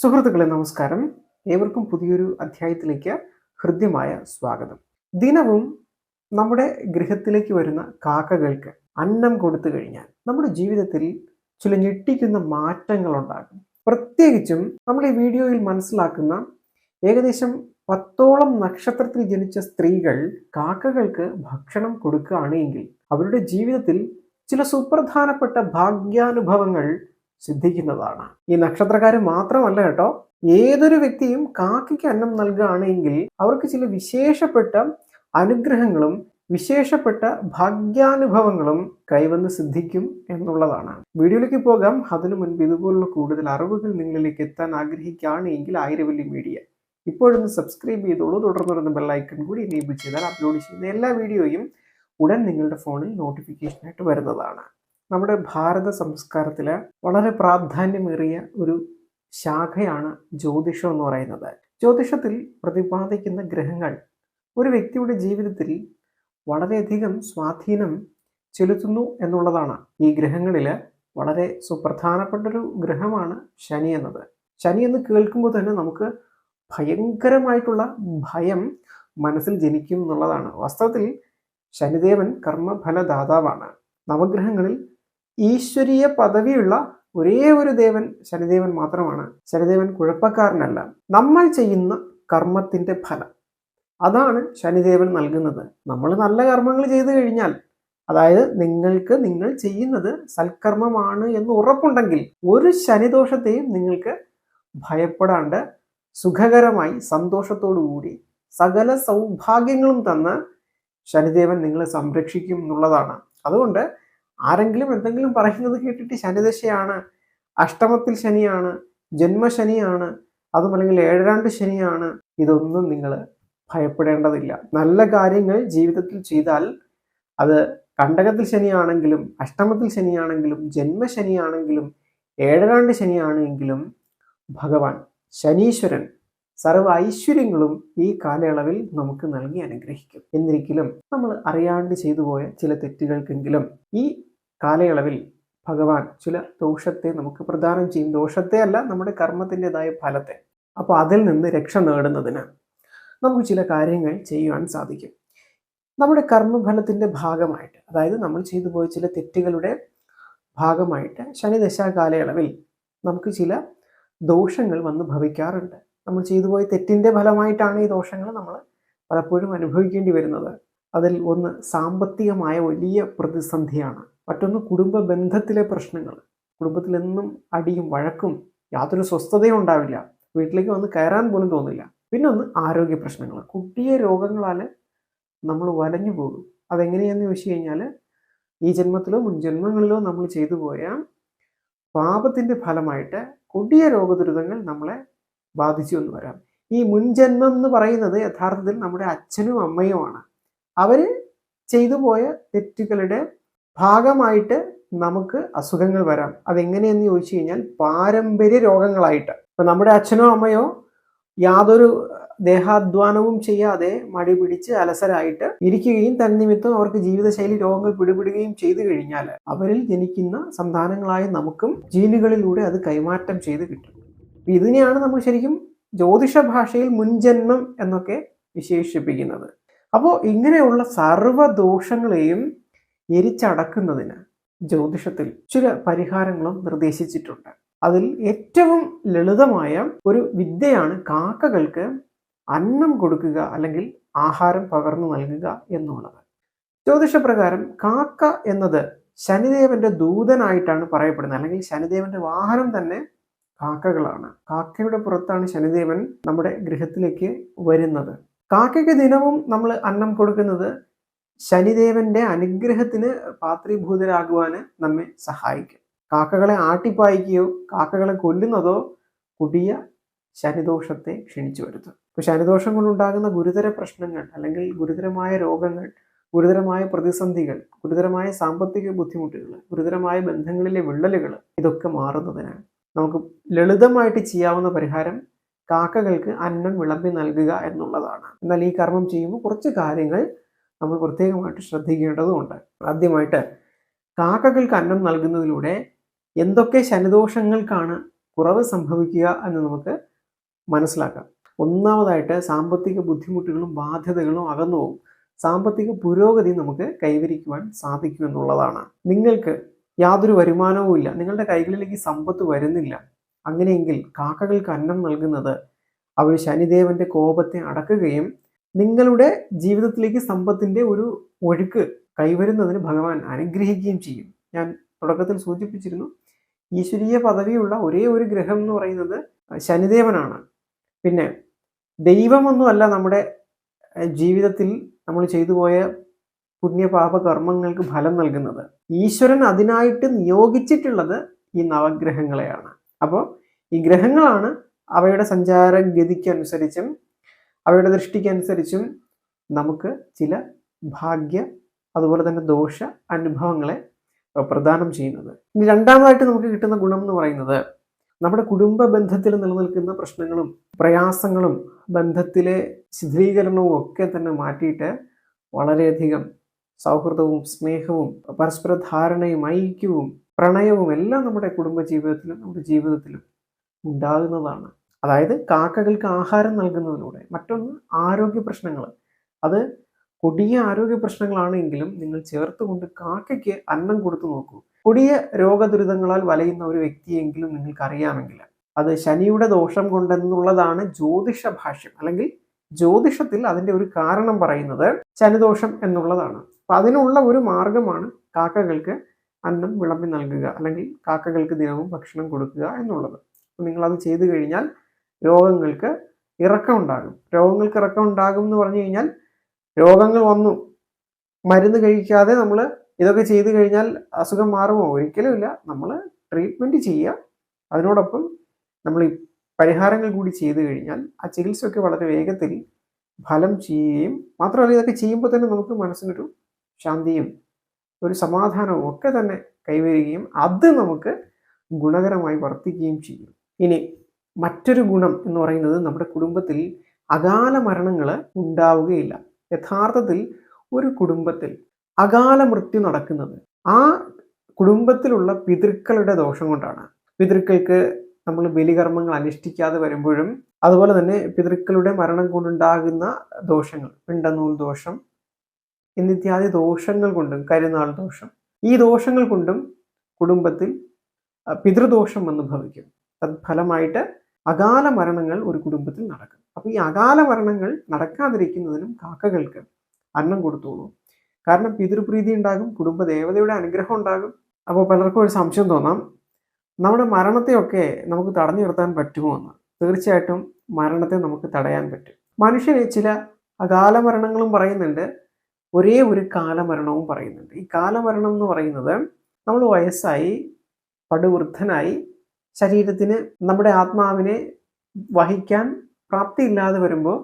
സുഹൃത്തുക്കളെ നമസ്കാരം. ഏവർക്കും പുതിയൊരു അധ്യായത്തിലേക്ക് ഹൃദ്യമായ സ്വാഗതം. ദിനവും നമ്മുടെ ഗൃഹത്തിലേക്ക് വരുന്ന കാക്കകൾക്ക് അന്നം കൊടുത്തു കഴിഞ്ഞാൽ നമ്മുടെ ജീവിതത്തിൽ ചില ഞെട്ടിക്കുന്ന മാറ്റങ്ങൾ ഉണ്ടാകും. പ്രത്യേകിച്ചും നമ്മൾ ഈ വീഡിയോയിൽ മനസ്സിലാക്കുന്ന ഏകദേശം പത്തോളം നക്ഷത്രത്തിൽ ജനിച്ച സ്ത്രീകൾ കാക്കകൾക്ക് ഭക്ഷണം കൊടുക്കുകയാണ് എങ്കിൽ അവരുടെ ജീവിതത്തിൽ ചില സുപ്രധാനപ്പെട്ട ഭാഗ്യാനുഭവങ്ങൾ സിദ്ധിക്കുന്നതാണ്. ഈ നക്ഷത്രക്കാർ മാത്രമല്ല കേട്ടോ ഏതൊരു വ്യക്തിയും കാക്കയ്ക്ക് അന്നം നൽകുകയാണെങ്കിൽ അവർക്ക് ചില വിശേഷപ്പെട്ട അനുഗ്രഹങ്ങളും വിശേഷപ്പെട്ട ഭാഗ്യാനുഭവങ്ങളും കൈവന്ന് സിദ്ധിക്കും എന്നുള്ളതാണ്. വീഡിയോയിലേക്ക് പോകാം. അതിനു മുൻപ് ഇതുപോലുള്ള കൂടുതൽ അറിവുകൾ നിങ്ങളിലേക്ക് എത്താൻ ആഗ്രഹിക്കുകയാണ് എങ്കിൽ ആയിരവല്ലി മീഡിയ. ഇപ്പോഴൊന്ന് സബ്സ്ക്രൈബ് ചെയ്തോളൂ. തുടർന്ന് ബെല്ലൈക്കൺ കൂടി എനേബിൾ ചെയ്താൽ അപ്ലോഡ് ചെയ്യുന്ന എല്ലാ വീഡിയോയും ഉടൻ നിങ്ങളുടെ ഫോണിൽ നോട്ടിഫിക്കേഷനായിട്ട് വരുന്നതാണ്. നമ്മുടെ ഭാരത സംസ്കാരത്തിലെ വളരെ പ്രാധാന്യമേറിയ ഒരു ശാഖയാണ് ജ്യോതിഷം എന്ന് പറയുന്നത്. ജ്യോതിഷത്തിൽ പ്രതിപാദിക്കുന്ന ഗ്രഹങ്ങൾ ഒരു വ്യക്തിയുടെ ജീവിതത്തിൽ വളരെയധികം സ്വാധീനം ചെലുത്തുന്നു എന്നുള്ളതാണ്. ഈ ഗ്രഹങ്ങളിൽ വളരെ സുപ്രധാനപ്പെട്ടൊരു ഗ്രഹമാണ് ശനി എന്നത്. ശനി എന്ന് കേൾക്കുമ്പോൾ തന്നെ നമുക്ക് ഭയങ്കരമായിട്ടുള്ള ഭയം മനസ്സിൽ ജനിക്കും എന്നുള്ളതാണ്. വാസ്തവത്തിൽ ശനിദേവൻ കർമ്മഫലദാതാവാണ്. നവഗ്രഹങ്ങളിൽ ഈശ്വരീയ പദവിയുള്ള ഒരേ ഒരു ദേവൻ ശനിദേവൻ മാത്രമാണ്. ശനിദേവൻ കുഴപ്പക്കാരനല്ല. നമ്മൾ ചെയ്യുന്ന കർമ്മത്തിന്റെ ഫലം. അതാണ് ശനിദേവൻ നൽകുന്നത്. നമ്മൾ നല്ല കർമ്മങ്ങൾ ചെയ്തു കഴിഞ്ഞാൽ അതായത് നിങ്ങൾക്ക് നിങ്ങൾ ചെയ്യുന്നത് സൽക്കർമ്മമാണ് എന്ന് ഉറപ്പുണ്ടെങ്കിൽ ഒരു ശനിദോഷത്തെയും നിങ്ങൾക്ക് ഭയപ്പെടാണ്ട് സുഖകരമായി സന്തോഷത്തോടു കൂടി സകല സൗഭാഗ്യങ്ങളും തന്ന് ശനിദേവൻ നിങ്ങളെ സംരക്ഷിക്കും എന്നുള്ളതാണ്. അതുകൊണ്ട് ആരെങ്കിലും എന്തെങ്കിലും പറയുന്നത് കേട്ടിട്ട് ശനിദശയാണ് അഷ്ടമത്തിൽ ശനിയാണ് ജന്മശനിയാണ് അതും അല്ലെങ്കിൽ ഏഴാണ്ട് ശനിയാണ് ഇതൊന്നും നിങ്ങൾ ഭയപ്പെടേണ്ടതില്ല. നല്ല കാര്യങ്ങൾ ജീവിതത്തിൽ ചെയ്താൽ അത് കണ്ടകത്തിൽ ശനിയാണെങ്കിലും അഷ്ടമത്തിൽ ശനിയാണെങ്കിലും ജന്മശനിയാണെങ്കിലും ഏഴരാണ്ട് ശനിയാണെങ്കിലും ഭഗവാൻ ശനീശ്വരൻ സർവ ഐശ്വര്യങ്ങളും ഈ കാലയളവിൽ നമുക്ക് നൽകി അനുഗ്രഹിക്കും. എന്നിരിക്കലും നമ്മൾ അറിയാണ്ട് ചെയ്തു പോയ ചില തെറ്റുകൾക്കെങ്കിലും ഈ കാലയളവിൽ ഭഗവാൻ ചില ദോഷത്തെ നമുക്ക് പ്രദാനം ചെയ്യും. ദോഷത്തെ അല്ല നമ്മുടെ കർമ്മത്തിന്റെതായ ഫലത്തെ. അപ്പോൾ അതിൽ നിന്ന് രക്ഷ നേടുന്നതിന് നമുക്ക് ചില കാര്യങ്ങൾ ചെയ്യുവാൻ സാധിക്കും. നമ്മുടെ കർമ്മഫലത്തിന്റെ ഭാഗമായിട്ട് അതായത് നമ്മൾ ചെയ്തു പോയ ചില തെറ്റുകളുടെ ഭാഗമായിട്ട് ശനിദശാ കാലയളവിൽ നമുക്ക് ചില ദോഷങ്ങൾ വന്ന് ഭവിക്കാറുണ്ട്. നമ്മൾ ചെയ്തു പോയ തെറ്റിന്റെ ഫലമായിട്ടാണ് ഈ ദോഷങ്ങൾ നമ്മൾ പലപ്പോഴും അനുഭവിക്കേണ്ടി വരുന്നത്. അതിൽ ഒന്ന് സാമ്പത്തികമായ വലിയ പ്രതിസന്ധിയാണ്. മറ്റൊന്ന് കുടുംബ ബന്ധത്തിലെ പ്രശ്നങ്ങൾ. കുടുംബത്തിലെന്നും അടിയും വഴക്കും യാതൊരു സ്വസ്ഥതയും ഉണ്ടാവില്ല. വീട്ടിലേക്ക് വന്ന് കയറാൻ പോലും തോന്നില്ല. പിന്നെ ഒന്ന് ആരോഗ്യ പ്രശ്നങ്ങൾ. കുട്ടിയെ രോഗങ്ങളാൽ നമ്മൾ വലഞ്ഞു പോകും. അതെങ്ങനെയാണെന്ന് ചോദിച്ചു കഴിഞ്ഞാൽ ഈ ജന്മത്തിലോ മുൻ ജന്മങ്ങളിലോ നമ്മൾ ചെയ്തു പോയ പാപത്തിന്റെ ഫലമായിട്ട് കൊടിയ രോഗദുരിതങ്ങൾ നമ്മളെ ബാധിച്ചു എന്ന് വരാം ഈ മുൻജന്മം എന്ന് പറയുന്നത് യഥാർത്ഥത്തിൽ നമ്മുടെ അച്ഛനും അമ്മയുമാണ്. അവർ ചെയ്തു പോയ തെറ്റുകളുടെ ഭാഗമായിട്ട് നമുക്ക് അസുഖങ്ങൾ വരാം. അതെങ്ങനെയെന്ന് ചോദിച്ചു കഴിഞ്ഞാൽ പാരമ്പര്യ രോഗങ്ങളായിട്ട്. ഇപ്പം നമ്മുടെ അച്ഛനോ അമ്മയോ യാതൊരു ദേഹാധ്വാനവും ചെയ്യാതെ മടി പിടിച്ച് അലസരായിട്ട് ഇരിക്കുകയും തന്നിമിത്തം അവർക്ക് ജീവിതശൈലി രോഗങ്ങൾ പിടിപെടുകയും ചെയ്തു കഴിഞ്ഞാൽ അവരിൽ ജനിക്കുന്ന സന്താനങ്ങളായ നമുക്കും ജീനുകളിലൂടെ അത് കൈമാറ്റം ചെയ്ത് കിട്ടും. ഇതിനെയാണ് നമ്മൾ ശരിക്കും ജ്യോതിഷ ഭാഷയിൽ മുൻജന്മം എന്നൊക്കെ വിശേഷിപ്പിക്കുന്നത്. അപ്പോൾ ഇങ്ങനെയുള്ള സർവദോഷങ്ങളെയും എരിച്ചടക്കുന്നതിന് ജ്യോതിഷത്തിൽ ചില പരിഹാരങ്ങളും നിർദ്ദേശിച്ചിട്ടുണ്ട്. അതിൽ ഏറ്റവും ലളിതമായ ഒരു വിദ്യയാണ് കാക്കകൾക്ക് അന്നം കൊടുക്കുക അല്ലെങ്കിൽ ആഹാരം പകർന്നു നൽകുക എന്നുള്ളത്. ജ്യോതിഷപ്രകാരം കാക്ക എന്നത് ശനിദേവന്റെ ദൂതനായിട്ടാണ് പറയപ്പെടുന്നത്. അല്ലെങ്കിൽ ശനിദേവന്റെ വാഹനം തന്നെ കാക്കകളാണ്. കാക്കയുടെ പുറത്താണ് ശനിദേവൻ നമ്മുടെ ഗൃഹത്തിലേക്ക് വരുന്നത്. കാക്കയ്ക്ക് ദിനവും നമ്മൾ അന്നം കൊടുക്കുന്നത് ശനിദേവന്റെ അനുഗ്രഹത്തിന് പാത്രീഭൂതരാകുവാൻ നമ്മെ സഹായിക്കും. കാക്കകളെ ആട്ടിപ്പായിക്കുകയോ കാക്കകളെ കൊല്ലുന്നതോ പുതിയ ശനിദോഷത്തെ ക്ഷണിച്ചു വരുത്തും. ഇപ്പോൾ ശനിദോഷം കൊണ്ടുണ്ടാകുന്ന ഗുരുതര പ്രശ്നങ്ങൾ അല്ലെങ്കിൽ ഗുരുതരമായ രോഗങ്ങൾ ഗുരുതരമായ പ്രതിസന്ധികൾ ഗുരുതരമായ സാമ്പത്തിക ബുദ്ധിമുട്ടുകൾ ഗുരുതരമായ ബന്ധങ്ങളിലെ വിള്ളലുകൾ ഇതൊക്കെ മാറുന്നതിനാണ്. നമുക്ക് ലളിതമായിട്ട് ചെയ്യാവുന്ന പരിഹാരം കാക്കകൾക്ക് അന്നം വിളമ്പി നൽകുക എന്നുള്ളതാണ്. എന്നാൽ ഈ കർമ്മം ചെയ്യുമ്പോൾ കുറച്ച് കാര്യങ്ങൾ നമ്മൾ പ്രത്യേകമായിട്ട് ശ്രദ്ധിക്കേണ്ടതുണ്ട്. ആദ്യമായിട്ട് കാക്കകൾക്ക് അന്നം നൽകുന്നതിലൂടെ എന്തൊക്കെ ശനിദോഷങ്ങൾക്കാണ് കുറവ് സംഭവിക്കുക എന്ന് നമുക്ക് മനസ്സിലാക്കാം. ഒന്നാമതായിട്ട് സാമ്പത്തിക ബുദ്ധിമുട്ടുകളും ബാധ്യതകളും അകന്നു പോകും. സാമ്പത്തിക പുരോഗതി നമുക്ക് കൈവരിക്കുവാൻ സാധിക്കും എന്നുള്ളതാണ്. നിങ്ങൾക്ക് യാതൊരു വരുമാനവും ഇല്ല. നിങ്ങളുടെ കൈകളിലേക്ക് സമ്പത്ത് വരുന്നില്ല. അങ്ങനെയെങ്കിൽ കാക്കകൾക്ക് അന്നം നൽകുന്നത് അവർ ശനിദേവന്റെ കോപത്തെ അടക്കുകയും നിങ്ങളുടെ ജീവിതത്തിലേക്ക് സമ്പത്തിന്റെ ഒരു ഒഴുക്ക് കൈവരുന്നതിന് ഭഗവാൻ അനുഗ്രഹിക്കുകയും ചെയ്യും. ഞാൻ തുടക്കത്തിൽ സൂചിപ്പിച്ചിരുന്നു ഈശ്വരീയ പദവിയുള്ള ഒരേ ഒരു ഗ്രഹം എന്ന് പറയുന്നത് ശനിദേവനാണ്. പിന്നെ ദൈവമൊന്നുമല്ല നമ്മുടെ ജീവിതത്തിൽ നമ്മൾ ചെയ്തു പോയ പുണ്യപാപ കർമ്മങ്ങൾക്ക് ഫലം നൽകുന്നത്. ഈശ്വരൻ അതിനായിട്ട് നിയോഗിച്ചിട്ടുള്ളത് ഈ നവഗ്രഹങ്ങളെയാണ്. അപ്പോൾ ഈ ഗ്രഹങ്ങളാണ് അവയുടെ സഞ്ചാര ഗതിക്കനുസരിച്ചും അവയുടെ ദൃഷ്ടിക്കനുസരിച്ചും നമുക്ക് ചില ഭാഗ്യ അതുപോലെ തന്നെ ദോഷ അനുഭവങ്ങളെ പ്രദാനം ചെയ്യുന്നത്. ഇനി രണ്ടാമതായിട്ട് നമുക്ക് കിട്ടുന്ന ഗുണം എന്ന് പറയുന്നത് നമ്മുടെ കുടുംബ ബന്ധത്തിൽ നിലനിൽക്കുന്ന പ്രശ്നങ്ങളും പ്രയാസങ്ങളും ബന്ധത്തിലെ ശിഥിലീകരണവും ഒക്കെ തന്നെ മാറ്റിയിട്ട് വളരെയധികം സൗഹൃദവും സ്നേഹവും പരസ്പര ധാരണയും ഐക്യവും പ്രണയവും എല്ലാം നമ്മുടെ കുടുംബ ജീവിതത്തിലും നമ്മുടെ ജീവിതത്തിലും ഉണ്ടാകുന്നതാണ്. അതായത് കാക്കകൾക്ക് ആഹാരം നൽകുന്നതിലൂടെ മറ്റൊന്ന് ആരോഗ്യ പ്രശ്നങ്ങൾ. അത് കൊടിയ ആരോഗ്യ പ്രശ്നങ്ങളാണെങ്കിലും നിങ്ങൾ ചേർത്തുകൊണ്ട് കാക്കയ്ക്ക് അന്നം കൊടുത്തു നോക്കൂ. കൊടിയ രോഗദുരിതങ്ങളാൽ വലയുന്ന ഒരു വ്യക്തിയെങ്കിലും നിങ്ങൾക്ക് അറിയാമെങ്കിൽ അത് ശനിയുടെ ദോഷം കൊണ്ടെന്നുള്ളതാണ് ജ്യോതിഷ ഭാഷ്യം. അല്ലെങ്കിൽ ജ്യോതിഷത്തിൽ അതിന്റെ ഒരു കാരണം പറയുന്നത് ശനിദോഷം എന്നുള്ളതാണ്. അപ്പൊ അതിനുള്ള ഒരു മാർഗമാണ് കാക്കകൾക്ക് അന്നം വിളമ്പി നൽകുക അല്ലെങ്കിൽ കാക്കകൾക്ക് ദിനവും ഭക്ഷണം കൊടുക്കുക എന്നുള്ളത്. നിങ്ങൾ അത് ചെയ്തു കഴിഞ്ഞാൽ രോഗങ്ങൾക്ക് ഇറക്കം ഉണ്ടാകും. രോഗങ്ങൾക്ക് ഇറക്കം ഉണ്ടാകും എന്ന് പറഞ്ഞു കഴിഞ്ഞാൽ രോഗങ്ങൾ വന്നു. മരുന്ന് കഴിക്കാതെ നമ്മൾ ഇതൊക്കെ ചെയ്തു കഴിഞ്ഞാൽ അസുഖം മാറുമോ? ഒരിക്കലും ഇല്ല. നമ്മൾ ട്രീറ്റ്മെന്റ് ചെയ്യുക അതിനോടൊപ്പം നമ്മൾ ഈ പരിഹാരങ്ങൾ കൂടി ചെയ്തു കഴിഞ്ഞാൽ ആ ചികിത്സയൊക്കെ വളരെ വേഗത്തിൽ ഫലം ചെയ്യുകയും മാത്രമല്ല ഇതൊക്കെ ചെയ്യുമ്പോൾ തന്നെ നമുക്ക് മനസ്സിനൊരു ശാന്തിയും ഒരു സമാധാനവും ഒക്കെ തന്നെ കൈവരികയും അത് നമുക്ക് ഗുണകരമായി വർത്തിക്കുകയും ചെയ്യും. ഇനി മറ്റൊരു ഗുണം എന്ന് പറയുന്നത് നമ്മുടെ കുടുംബത്തിൽ അകാല മരണങ്ങൾ ഉണ്ടാവുകയില്ല. യഥാർത്ഥത്തിൽ ഒരു കുടുംബത്തിൽ അകാല മൃത്യു നടക്കുന്നത് ആ കുടുംബത്തിലുള്ള പിതൃക്കളുടെ ദോഷം കൊണ്ടാണ്. പിതൃക്കൾക്ക് നമ്മൾ ബലികർമ്മങ്ങൾ അനുഷ്ഠിക്കാതെ വരുമ്പോഴും അതുപോലെ തന്നെ പിതൃക്കളുടെ മരണം കൊണ്ടുണ്ടാകുന്ന ദോഷങ്ങൾ പിണ്ടനൂൽ ദോഷം എന്നിത്യാദി ദോഷങ്ങൾ കൊണ്ടും കരുനാൾ ദോഷം ഈ ദോഷങ്ങൾ കൊണ്ടും കുടുംബത്തിൽ പിതൃദോഷം വന്ന് ഭവിക്കും തത്ഫലമായിട്ട് അകാല മരണങ്ങൾ ഒരു കുടുംബത്തിൽ നടക്കും. അപ്പോൾ ഈ അകാല മരണങ്ങൾ നടക്കാതിരിക്കുന്നതിനും കാക്കകൾക്ക് അന്നം കൊടുത്തോളൂ. കാരണം പിതൃപ്രീതി ഉണ്ടാകും കുടുംബ ദേവതയുടെ അനുഗ്രഹം ഉണ്ടാകും. അപ്പോൾ പലർക്കും ഒരു സംശയം തോന്നാം നമ്മുടെ മരണത്തെയൊക്കെ നമുക്ക് തടഞ്ഞു നിർത്താൻ പറ്റുമോ എന്ന്? തീർച്ചയായിട്ടും മരണത്തെ നമുക്ക് തടയാൻ പറ്റും. മനുഷ്യന് ചില അകാല മരണങ്ങളും പറയുന്നുണ്ട് ഒരേ ഒരു കാലമരണവും പറയുന്നുണ്ട്. ഈ കാലമരണം എന്ന് പറയുന്നത് നമ്മൾ വയസ്സായി പടുവൃദ്ധനായി ശരീരത്തിന് നമ്മുടെ ആത്മാവിനെ വഹിക്കാൻ പ്രാപ്തിയില്ലാതെ വരുമ്പോൾ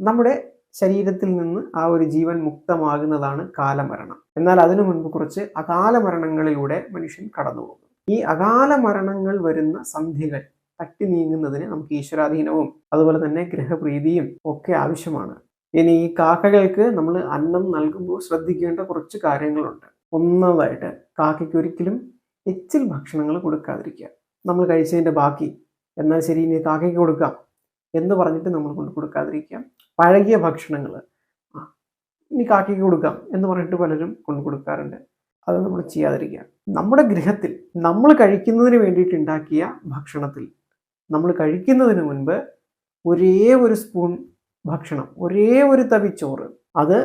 നമ്മുടെ ശരീരത്തിൽ നിന്ന് ആ ഒരു ജീവൻ മുക്തമാകുന്നതാണ് കാലമരണം. എന്നാൽ അതിനു മുൻപ് കുറച്ച് അകാല മരണങ്ങളിലൂടെ മനുഷ്യൻ കടന്നുപോകും. ഈ അകാല മരണങ്ങൾ വരുന്ന സന്ധികൾ തട്ടി നീങ്ങുന്നതിന് നമുക്ക് ഈശ്വരാധീനവും അതുപോലെ തന്നെ ഗ്രഹപ്രീതിയും ഒക്കെ ആവശ്യമാണ്. ഇനി ഈ കാക്കകൾക്ക് നമ്മൾ അന്നം നൽകുമ്പോൾ ശ്രദ്ധിക്കേണ്ട കുറച്ച് കാര്യങ്ങളുണ്ട്. ഒന്നാമതായിട്ട് കാക്കയ്ക്ക് ഒരിക്കലും എച്ചിൽ ഭക്ഷണങ്ങൾ കൊടുക്കാതിരിക്കുക. നമ്മൾ കഴിച്ചതിന്റെ ബാക്കി. എന്നാൽ ശരി ഇനി കാക്കയ്ക്ക് കൊടുക്കാം എന്ന് പറഞ്ഞിട്ട് നമ്മൾ കൊണ്ട് കൊടുക്കാതിരിക്കുക പഴകിയ ഭക്ഷണങ്ങൾ. ഇനി കാക്കയ്ക്ക് കൊടുക്കാം എന്ന് പറഞ്ഞിട്ട് പലരും കൊണ്ട് കൊടുക്കാറുണ്ട്. അത് നമ്മൾ ചെയ്യാതിരിക്കുക. നമ്മുടെ ഗൃഹത്തിൽ നമ്മൾ കഴിക്കുന്നതിന് വേണ്ടിയിട്ട് ഉണ്ടാക്കിയ ഭക്ഷണത്തിൽ നമ്മൾ കഴിക്കുന്നതിന് മുൻപ് ഒരേ ഒരു സ്പൂൺ ഭക്ഷണം ഒരേ ഒരു തവി ചോറ് അത്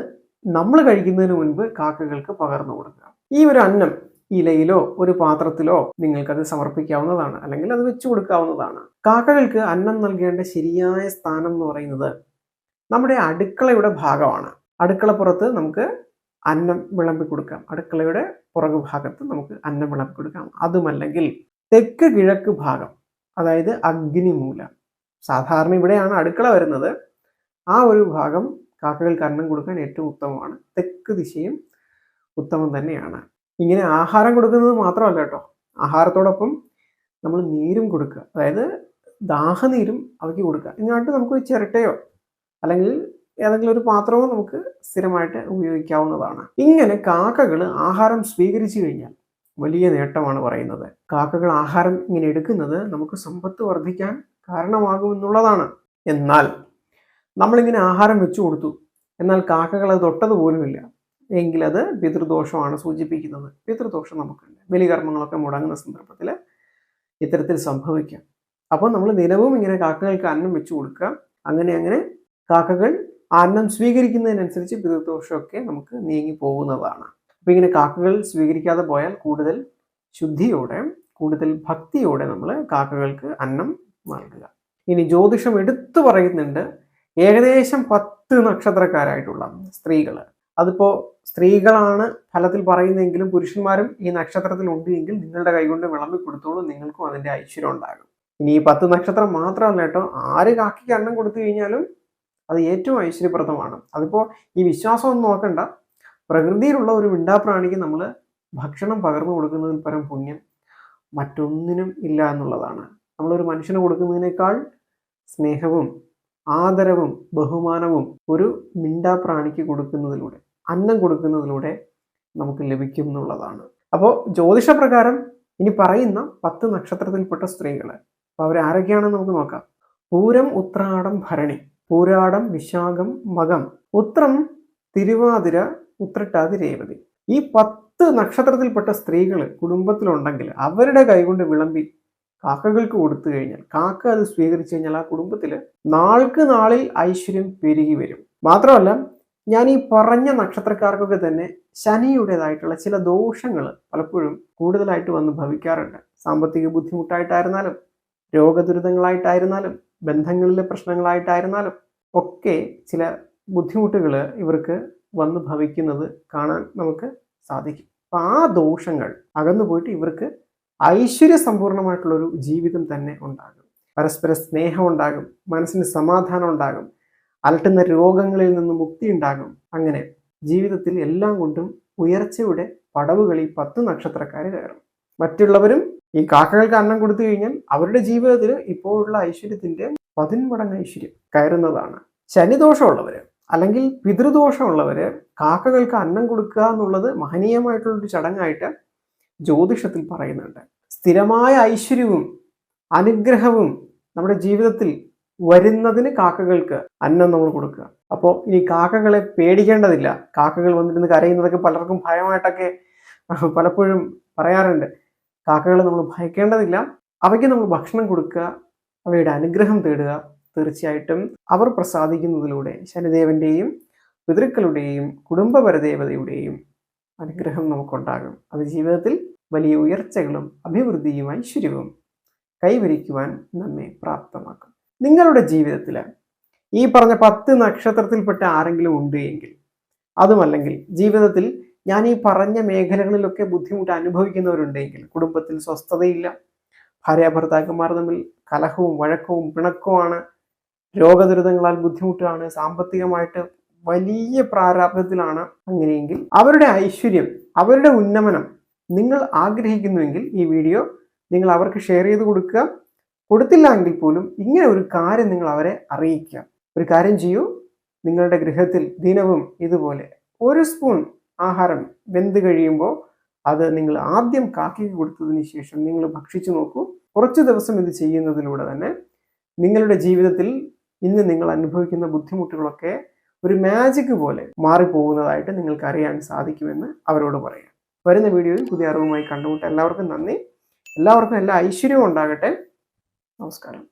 നമ്മൾ കഴിക്കുന്നതിന് മുൻപ് കാക്കകൾക്ക് പകർന്നു കൊടുക്കുക. ഈ ഒരു അന്നം ഇലയിലോ ഒരു പാത്രത്തിലോ നിങ്ങൾക്കത് സമർപ്പിക്കാവുന്നതാണ്. അല്ലെങ്കിൽ അത് വെച്ചു കൊടുക്കാവുന്നതാണ്. കാക്കകൾക്ക് അന്നം നൽകേണ്ട ശരിയായ സ്ഥാനം എന്ന് പറയുന്നത് നമ്മുടെ അടുക്കളയുടെ ഭാഗമാണ്. അടുക്കളപ്പുറത്ത് നമുക്ക് അന്നം വിളമ്പി കൊടുക്കാം. അടുക്കളയുടെ പുറകു ഭാഗത്ത് നമുക്ക് അന്നം വിളമ്പി കൊടുക്കാം. അതുമല്ലെങ്കിൽ തെക്ക് കിഴക്ക് ഭാഗം അതായത് അഗ്നിമൂല. സാധാരണ ഇവിടെയാണ് അടുക്കള വരുന്നത്. ആ ഒരു ഭാഗം കാക്കകൾക്ക് അന്നം കൊടുക്കാൻ ഏറ്റവും ഉത്തമമാണ്. തെക്ക് ദിശയും ഉത്തമം തന്നെയാണ്. ഇങ്ങനെ ആഹാരം കൊടുക്കുന്നത് മാത്രമല്ല കേട്ടോ. ആഹാരത്തോടൊപ്പം നമ്മൾ നീരും കൊടുക്കുക. അതായത് ദാഹനീരും അവയ്ക്ക് കൊടുക്കുക. ഇങ്ങോട്ട് നമുക്ക് ചിരട്ടയോ അല്ലെങ്കിൽ ഏതെങ്കിലും ഒരു പാത്രമോ നമുക്ക് സ്ഥിരമായിട്ട് ഉപയോഗിക്കാവുന്നതാണ്. ഇങ്ങനെ കാക്കകൾ ആഹാരം സ്വീകരിച്ചു കഴിഞ്ഞാൽ വലിയ നേട്ടമാണ് പറയുന്നത്. കാക്കകൾ ആഹാരം ഇങ്ങനെ എടുക്കുന്നത് നമുക്ക് സമ്പത്ത് വർദ്ധിക്കാൻ കാരണമാകുമെന്നുള്ളതാണ്. എന്നാൽ നമ്മളിങ്ങനെ ആഹാരം വെച്ചു കൊടുത്തു. എന്നാൽ കാക്കകൾ അത് തൊട്ടത് പോലുമില്ല എങ്കിൽ അത് പിതൃദോഷമാണ് സൂചിപ്പിക്കുന്നത്. പിതൃദോഷം നമുക്കുണ്ട്. ബലികർമ്മങ്ങളൊക്കെ മുടങ്ങുന്ന സന്ദർഭത്തിൽ ഇത്തരത്തിൽ സംഭവിക്കാം. അപ്പോൾ നമ്മൾ നിലവും ഇങ്ങനെ കാക്കകൾക്ക് അന്നം വെച്ചു കൊടുക്കുക. അങ്ങനെ അങ്ങനെ കാക്കകൾ അന്നം സ്വീകരിക്കുന്നതിനനുസരിച്ച് പിതൃദോഷമൊക്കെ നമുക്ക് നീങ്ങി പോകുന്നതാണ്. അപ്പോൾ ഇങ്ങനെ കാക്കകൾ സ്വീകരിക്കാതെ പോയാൽ കൂടുതൽ ശുദ്ധിയോടെ കൂടുതൽ ഭക്തിയോടെ നമ്മൾ കാക്കകൾക്ക് അന്നം നൽകുക. ഇനി ജ്യോതിഷം എടുത്തു പറയുന്നുണ്ട്. ഏകദേശം പത്ത് നക്ഷത്രക്കാരായിട്ടുള്ള സ്ത്രീകൾ അതിപ്പോൾ സ്ത്രീകളാണ് ഫലത്തിൽ പറയുന്നതെങ്കിലും പുരുഷന്മാരും ഈ നക്ഷത്രത്തിൽ ഉണ്ട് എങ്കിൽ നിങ്ങളുടെ കൈകൊണ്ട് വിളമ്പി കൊടുത്തോളും നിങ്ങൾക്കും അതിന്റെ ഐശ്വര്യം ഉണ്ടാകും. ഇനി ഈ പത്ത് നക്ഷത്രം മാത്രമല്ല കേട്ടോ ആര് കാക്കിക്ക് അന്നം കൊടുത്തു കഴിഞ്ഞാലും അത് ഏറ്റവും ഐശ്വര്യപ്രദമാണ്. അതിപ്പോ ഈ വിശ്വാസം ഒന്നും നോക്കണ്ട. പ്രകൃതിയിലുള്ള ഒരു മിണ്ടാപ്രാണിക്ക് നമ്മൾ ഭക്ഷണം പകർന്നു കൊടുക്കുന്നതിൽ പരം പുണ്യം മറ്റൊന്നിനും ഇല്ല എന്നുള്ളതാണ്. നമ്മളൊരു മനുഷ്യന് കൊടുക്കുന്നതിനേക്കാൾ സ്നേഹവും ആദരവും ബഹുമാനവും ഒരു മിണ്ടാപ്രാണിക്ക് കൊടുക്കുന്നതിലൂടെ. അന്നം കൊടുക്കുന്നതിലൂടെ നമുക്ക് ലഭിക്കും എന്നുള്ളതാണ്. അപ്പോൾ ജ്യോതിഷപ്രകാരം ഇനി പറയുന്ന പത്ത് നക്ഷത്രത്തിൽപ്പെട്ട സ്ത്രീകൾ അപ്പോൾ അവരാരൊക്കെയാണെന്ന് നമുക്ക് നോക്കാം. പൂരം ഉത്രാടം ഭരണി. പൂരാടം വിശാഖം മകം. ഉത്രം തിരുവാതിര ഉത്രട്ടാതി രേവതി. ഈ പത്ത് നക്ഷത്രത്തിൽപ്പെട്ട സ്ത്രീകൾ കുടുംബത്തിലുണ്ടെങ്കിൽ അവരുടെ കൈകൊണ്ട് വിളമ്പി കാക്കകൾക്ക് കൊടുത്തു കഴിഞ്ഞാൽ കാക്ക അത് സ്വീകരിച്ചു കഴിഞ്ഞാൽ ആ കുടുംബത്തിൽ നാൾക്ക് നാളിൽ ഐശ്വര്യം പെരുകി വരും. മാത്രമല്ല ഞാൻ ഈ പറഞ്ഞ നക്ഷത്രക്കാർക്കൊക്കെ തന്നെ ശനിയുടേതായിട്ടുള്ള ചില ദോഷങ്ങൾ പലപ്പോഴും കൂടുതലായിട്ട് വന്ന് ഭവിക്കാറുണ്ട്. സാമ്പത്തിക ബുദ്ധിമുട്ടായിട്ടായിരുന്നാലും രോഗദുരിതങ്ങളായിട്ടായിരുന്നാലും ബന്ധങ്ങളിലെ പ്രശ്നങ്ങളായിട്ടായിരുന്നാലും ഒക്കെ ചില ബുദ്ധിമുട്ടുകൾ ഇവർക്ക് വന്ന് ഭവിക്കുന്നത് കാണാൻ നമുക്ക് സാധിക്കും. അപ്പം ആ ദോഷങ്ങൾ അകന്നു പോയിട്ട് ഇവർക്ക് ഐശ്വര്യ സമ്പൂർണമായിട്ടുള്ളൊരു ജീവിതം തന്നെ ഉണ്ടാകും. പരസ്പര സ്നേഹം ഉണ്ടാകും. മനസ്സിന് സമാധാനം ഉണ്ടാകും. അലട്ടുന്ന രോഗങ്ങളിൽ നിന്ന് മുക്തി ഉണ്ടാകും. അങ്ങനെ ജീവിതത്തിൽ എല്ലാം കൊണ്ടും ഉയർച്ചയുടെ പടവുകൾ ഈ പത്ത് നക്ഷത്രക്കാർ കയറും. മറ്റുള്ളവരും ഈ കാക്കകൾക്ക് അന്നം കൊടുത്തു കഴിഞ്ഞാൽ അവരുടെ ജീവിതത്തിൽ ഇപ്പോഴുള്ള ഐശ്വര്യത്തിന്റെ പതിന്മടങ്ങ് ഐശ്വര്യം കയറുന്നതാണ്. ശനിദോഷമുള്ളവര് അല്ലെങ്കിൽ പിതൃദോഷമുള്ളവര് കാക്കകൾക്ക് അന്നം കൊടുക്കുക എന്നുള്ളത് മഹനീയമായിട്ടുള്ളൊരു ചടങ്ങായിട്ട് ജ്യോതിഷത്തിൽ പറയുന്നുണ്ട്. സ്ഥിരമായ ഐശ്വര്യവും അനുഗ്രഹവും നമ്മുടെ ജീവിതത്തിൽ വരുന്നതിന് കാക്കകൾക്ക് അന്നം നമ്മൾ കൊടുക്കുക. അപ്പോൾ ഇനി കാക്കകളെ പേടിക്കേണ്ടതില്ല. കാക്കകൾ വന്നിരുന്ന് കരയുന്നതൊക്കെ പലർക്കും ഭയമായിട്ടൊക്കെ പലപ്പോഴും പറയാറുണ്ട്. കാക്കകളെ നമ്മൾ ഭയക്കേണ്ടതില്ല. അവയ്ക്ക് നമ്മൾ ഭക്ഷണം കൊടുക്കുക. അവയുടെ അനുഗ്രഹം തേടുക. തീർച്ചയായിട്ടും അവർ പ്രസാദിക്കുന്നതിലൂടെ ശനിദേവന്റെയും പിതൃക്കളുടെയും കുടുംബപരദേവതയുടെയും അനുഗ്രഹം നമുക്കുണ്ടാകും. അത് ജീവിതത്തിൽ വലിയ ഉയർച്ചകളും അഭിവൃദ്ധിയും ഐശ്വര്യവും കൈവരിക്കുവാൻ നമ്മെ പ്രാപ്തമാക്കും. നിങ്ങളുടെ ജീവിതത്തിൽ ഈ പറഞ്ഞ പത്ത് നക്ഷത്രത്തിൽപ്പെട്ട ആരെങ്കിലും ഉണ്ട് എങ്കിൽ അതുമല്ലെങ്കിൽ ജീവിതത്തിൽ ഞാൻ ഈ പറഞ്ഞ മേഖലകളിലൊക്കെ ബുദ്ധിമുട്ട് അനുഭവിക്കുന്നവരുണ്ടെങ്കിൽ കുടുംബത്തിൽ സ്വസ്ഥതയില്ല ഭാര്യ ഭർത്താക്കന്മാർ തമ്മിൽ കലഹവും വഴക്കവും പിണക്കവുമാണ് രോഗദുരിതങ്ങളാൽ ബുദ്ധിമുട്ടാണ് സാമ്പത്തികമായിട്ട് വലിയ പ്രാരാബ്ധത്തിലാണ്. അങ്ങനെയെങ്കിൽ അവരുടെ ഐശ്വര്യം അവരുടെ ഉന്നമനം നിങ്ങൾ ആഗ്രഹിക്കുന്നുവെങ്കിൽ ഈ വീഡിയോ നിങ്ങൾ അവർക്ക് ഷെയർ ചെയ്ത് കൊടുക്കുക. കൊടുത്തില്ല എങ്കിൽ പോലും ഇങ്ങനെ ഒരു കാര്യം നിങ്ങൾ അവരെ അറിയിക്കുക. ഒരു കാര്യം ചെയ്യൂ. നിങ്ങളുടെ ഗൃഹത്തിൽ ദിനവും ഇതുപോലെ ഒരു സ്പൂൺ ആഹാരം വെന്ത് കഴിയുമ്പോൾ അത് നിങ്ങൾ ആദ്യം കാക്കിക്ക് കൊടുത്തതിന് ശേഷം നിങ്ങൾ ഭക്ഷിച്ചു നോക്കൂ. കുറച്ച് ദിവസം ഇത് ചെയ്യുന്നതിലൂടെ തന്നെ നിങ്ങളുടെ ജീവിതത്തിൽ ഇന്ന് നിങ്ങൾ അനുഭവിക്കുന്ന ബുദ്ധിമുട്ടുകളൊക്കെ ഒരു മാജിക് പോലെ മാറിപ്പോകുന്നതായിട്ട് നിങ്ങൾക്ക് അറിയാൻ സാധിക്കുമെന്ന് അവരോട് പറയാം. വരുന്ന വീഡിയോയിൽ പുതിയ അറിവുമായി കണ്ടുമുട്ട എല്ലാവർക്കും നന്ദി. എല്ലാവർക്കും എല്ലാ ഐശ്വര്യവും ഉണ്ടാകട്ടെ. നമസ്കാരം.